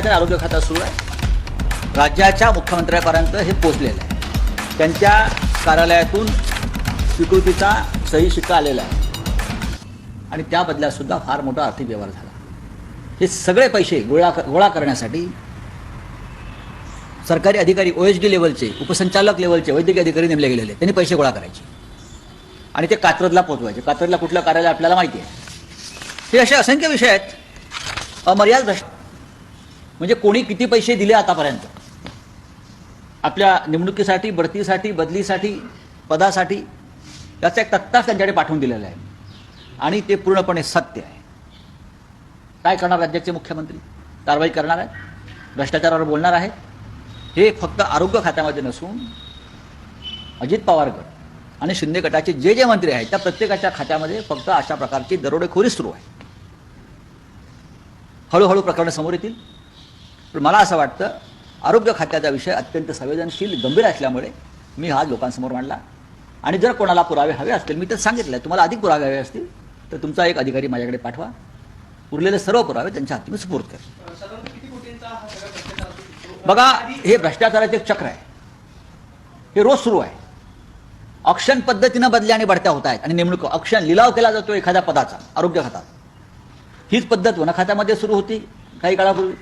भ्रष्टाचार आरोग्य खात्यात सुरू आहे. राज्याच्या मुख्यमंत्र्यापर्यंत हे पोचलेलं आहे. त्यांच्या कार्यालयातून स्वीकृतीचा सही शिक्का आलेला आहे. आणि त्या बदल्यात सुद्धा फार मोठा आर्थिक व्यवहार झाला. हे सगळे पैसे गोळा गोळा करण्यासाठी सरकारी अधिकारी ओ एच डी लेवलचे उपसंचालक लेवलचे वैद्यकीय अधिकारी नेमले गेलेले. त्यांनी पैसे गोळा करायचे. आणि ते कात्रजला पोचवायचे कात्रजला कुठलं कार्यालय आपल्याला माहिती आहे? हे असे असंख्य विषय आहेत. अमर्याद भ्रष्ट म्हणजे कोणी किती पैसे दिले आतापर्यंत? आपल्या निवडणुकीसाठी बढतीसाठी बदलीसाठी पदासाठी याचा एक तत्ताच त्यांच्याकडे पाठवून दिलेला आहे. आणि ते पूर्णपणे सत्य आहे. काय करणार राज्याचे मुख्यमंत्री? कारवाई करणार आहेत? भ्रष्टाचारावर बोलणार आहेत? हे फक्त आरोग्य खात्यामध्ये नसून अजित पवार गट आणि शिंदे गटाचे जे जे मंत्री आहेत त्या प्रत्येकाच्या खात्यामध्ये फक्त अशा प्रकारची दरोडेखोरी सुरू आहे. हळूहळू प्रकरणं समोर येतील. पण मला असं वाटतं आरोग्य खात्याचा विषय अत्यंत संवेदनशील गंभीर असल्यामुळे मी हा लोकांसमोर मांडला. आणि जर कोणाला पुरावे हवे असतील मी तर सांगितलं तुम्हाला अधिक पुरावे हवे असतील तर तुमचा एक अधिकारी माझ्याकडे पाठवा. उरलेले सर्व पुरावे त्यांच्या हाती मी सुपूर्द करेन. बघा हे भ्रष्टाचाराचे एक चक्र आहे. हे रोज सुरू आहे. ऑक्शन पद्धतीनं बदल्या आणि बढत्या होत आहेत. आणि नेमणूक ऑक्शन लिलाव केला जातो एखाद्या पदाचा आरोग्य खात्यात. हीच पद्धत वन खात्यामध्ये सुरू होती काही काळापूर्वी.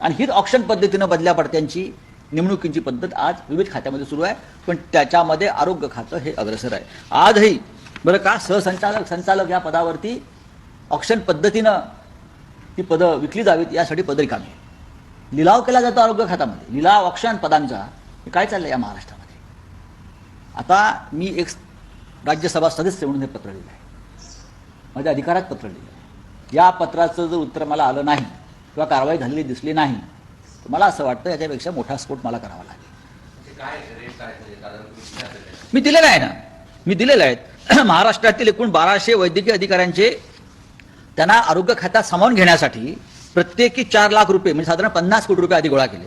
आणि हीच ऑक्शन पद्धतीनं बदल्या पडत्यांची नेमणुकीची पद्धत आज विविध खात्यामध्ये सुरू आहे. पण त्याच्यामध्ये आरोग्य खातं हे अग्रेसर आहे. आजही बरं का सहसंचालक संचालक या पदावरती ऑक्शन पद्धतीनं ती पदं विकली जावीत यासाठी पद रिकामी आहे लिलाव केला जातो आरोग्य खात्यामध्ये. लिलाव ऑक्शन पदांचा. काय चाललं या महाराष्ट्रामध्ये? आता मी एक राज्यसभा सदस्य म्हणून हे पत्र लिहिलं आहे माझ्या अधिकारात पत्र लिहिलं आहे या पत्राचं जर उत्तर मला आलं नाही किंवा कारवाई झालेली दिसली नाही मला असं वाटतं याच्यापेक्षा मोठा स्फोट मला करावा लागेल. म्हणजे? मी दिलेलं आहे ना. मी दिलेलं आहेत महाराष्ट्रातील एकूण बाराशे वैद्यकीय अधिकाऱ्यांचे त्यांना आरोग्य खात्यात सामावून घेण्यासाठी प्रत्येकी चार लाख रुपये म्हणजे साधारण पन्नास कोटी रुपये आधी गोळा केले.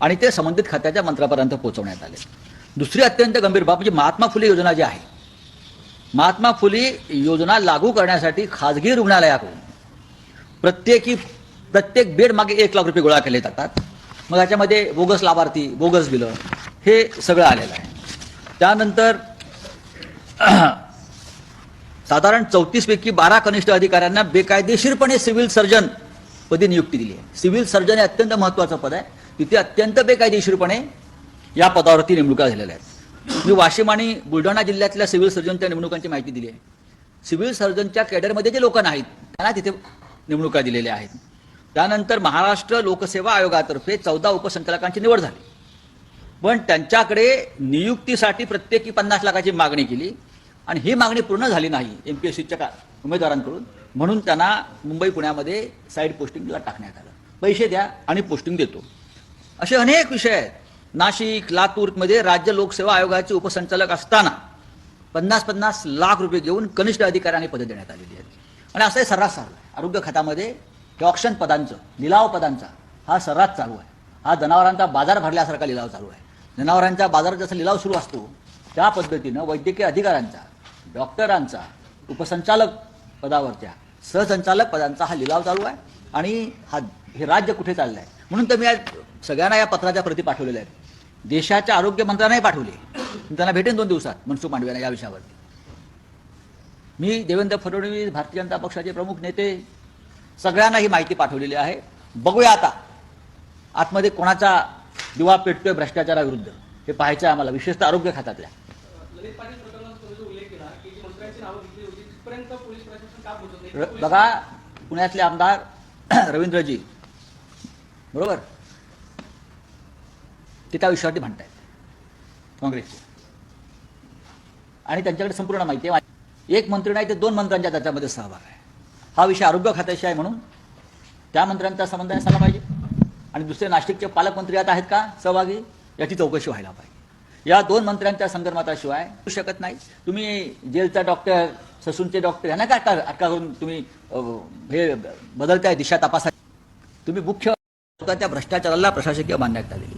आणि ते संबंधित खात्याच्या मंत्र्यापर्यंत पोहोचवण्यात आले. दुसरी अत्यंत गंभीर बाब म्हणजे महात्मा फुले योजना जी आहे महात्मा फुले योजना लागू करण्यासाठी खाजगी रुग्णालयाकडून प्रत्येकी प्रत्येक बेड मागे एक लाख रुपये गोळा केले जातात. मग याच्यामध्ये बोगस लाभार्थी बोगस बिलं हे सगळं आलेलं आहे. त्यानंतर साधारण चौतीसपैकी बारा कनिष्ठ अधिकाऱ्यांना बेकायदेशीरपणे सिव्हिल सर्जन पदी नियुक्ती दिली आहे. सिव्हिल सर्जन हे अत्यंत महत्त्वाचं पद आहे. तिथे अत्यंत बेकायदेशीरपणे या पदावरती नेमणुका झालेल्या आहेत. मी वाशिम आणि बुलढाणा जिल्ह्यातल्या सिव्हिल सर्जनच्या नेमणुकांची माहिती दिली आहे. सिव्हिल सर्जनच्या कॅडरमध्ये जे लोक नाहीत त्यांना तिथे नेमणुका दिलेल्या आहेत. त्यानंतर महाराष्ट्र लोकसेवा आयोगातर्फे चौदा उपसंचालकांची निवड झाली. पण त्यांच्याकडे नियुक्तीसाठी प्रत्येकी पन्नास लाखाची मागणी केली आणि ही मागणी पूर्ण झाली नाही एम पी एस सीच्या का उमेदवारांकडून. म्हणून त्यांना मुंबई पुण्यामध्ये साईड पोस्टिंगला टाकण्यात आलं. पैसे द्या आणि पोस्टिंग देतो. असे अनेक विषय आहेत. नाशिक लातूरमध्ये राज्य लोकसेवा आयोगाचे उपसंचालक असताना पन्नास पन्नास लाख रुपये घेऊन कनिष्ठ अधिकाऱ्यांनी पदं देण्यात आलेली आहेत. आणि असंही सर्रास आरोग्य खात्यामध्ये हे ऑप्शन पदांचं लिलाव पदांचा हा सर्रास चालू आहे. हा जनावरांचा बाजार भरल्यासारखा लिलाव चालू आहे. जनावरांचा बाजारात जसा लिलाव सुरू असतो त्या पद्धतीनं वैद्यकीय अधिकाऱ्यांचा डॉक्टरांचा उपसंचालक पदावरच्या सहसंचालक पदांचा हा लिलाव चालू आहे आणि हा हे राज्य कुठे चाललं आहे म्हणून तर मी आज सगळ्यांना या पत्राच्या प्रती पाठवलेल्या आहेत. देशाच्या आरोग्य मंत्र्यांनाही पाठवले. त्यांना भेटेन दोन दिवसात मनसुख मांडव्यांना या विषयावरती. मी देवेंद्र फडणवीस भारतीय जनता पक्षाचे प्रमुख नेते सगळ्यांना ही माहिती पाठवलेली आहे. बघूया आता आतमध्ये कोणाचा दिवा पेटतोय भ्रष्टाचाराविरुद्ध हे पाहायचं आहे आम्हाला विशेषतः आरोग्य खात्यातल्या. बघा पुण्यातले आमदार रवींद्रजी बरोबर? ते त्या विषयावरती म्हणतायत काँग्रेसचे. आणि त्यांच्याकडे संपूर्ण माहिती आहे. एक मंत्री नाही ते दोन मंत्र्यांच्या त्याच्यामध्ये सहभाग आहे. हा विषय आरोग्य खात्याशी आहे म्हणून. त्या मंत्र्यांचा संबंध असायला पाहिजे. आणि दुसरे नाशिकचे पालकमंत्री आता आहेत का? सहभागी? याची चौकशी व्हायला पाहिजे. या दोन मंत्र्यांच्या संदर्भाताशिवाय होऊ शकत नाही. तुम्ही जेलचा डॉक्टर ससूनचे डॉक्टर यांना काय अटका अटका करून तुम्ही हे बदलताय दिशा तपासा तुम्ही मुख्य त्या भ्रष्टाचाराला प्रशासकीय मान्यता दिली.